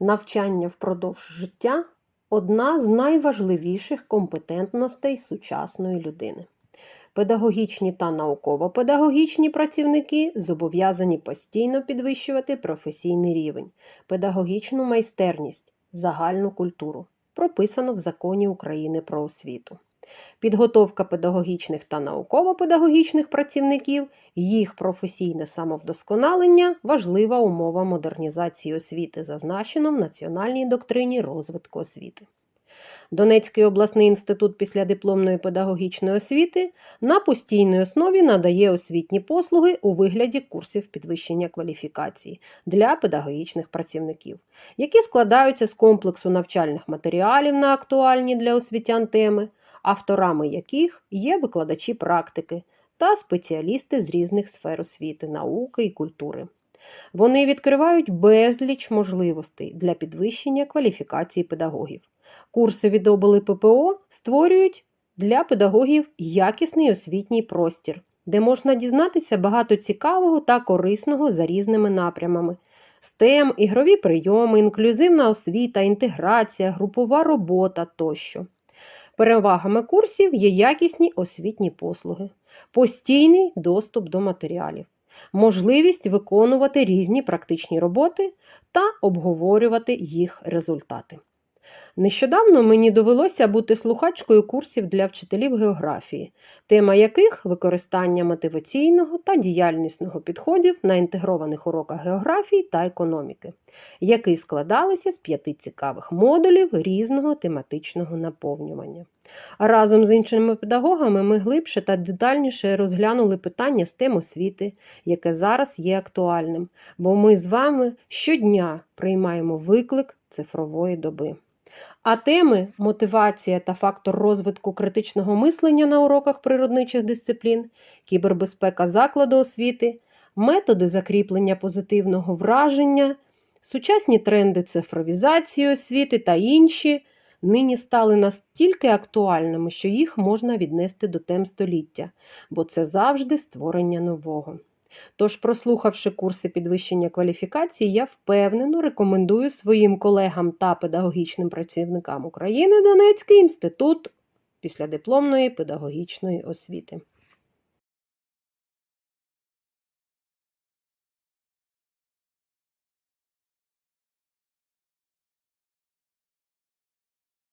Навчання впродовж життя одна з найважливіших компетентностей сучасної людини. Педагогічні та науково-педагогічні працівники зобов'язані постійно підвищувати професійний рівень, педагогічну майстерність, загальну культуру, прописано в Законі України про освіту. Підготовка педагогічних та науково-педагогічних працівників, їх професійне самовдосконалення важлива умова модернізації освіти, зазначено в Національній доктрині розвитку освіти. Донецький обласний інститут післядипломної педагогічної освіти на постійній основі надає освітні послуги у вигляді курсів підвищення кваліфікації для педагогічних працівників, які складаються з комплексу навчальних матеріалів на актуальні для освітян теми, авторами яких є викладачі практики та спеціалісти з різних сфер освіти, науки і культури. Вони відкривають безліч можливостей для підвищення кваліфікації педагогів. Курси від обли ППО створюють для педагогів якісний освітній простір, де можна дізнатися багато цікавого та корисного за різними напрямами. STEM, ігрові прийоми, інклюзивна освіта, інтеграція, групова робота тощо. Перевагами курсів є якісні освітні послуги, постійний доступ до матеріалів, можливість виконувати різні практичні роботи та обговорювати їх результати. Нещодавно мені довелося бути слухачкою курсів для вчителів географії, тема яких використання мотиваційного та діяльнісного підходів на інтегрованих уроках географії та економіки, які складалися з п'яти цікавих модулів різного тематичного наповнювання. Разом з іншими педагогами ми глибше та детальніше розглянули питання з тем освіти, яке зараз є актуальним, бо ми з вами щодня приймаємо виклик цифрової доби. А теми мотивація та фактор розвитку критичного мислення на уроках природничих дисциплін, кібербезпека закладу освіти, методи закріплення позитивного враження, сучасні тренди цифровізації освіти та інші нині стали настільки актуальними, що їх можна віднести до тем століття, бо це завжди створення нового. Тож, прослухавши курси підвищення кваліфікації, я впевнено рекомендую своїм колегам та педагогічним працівникам України Донецький інститут післядипломної педагогічної освіти.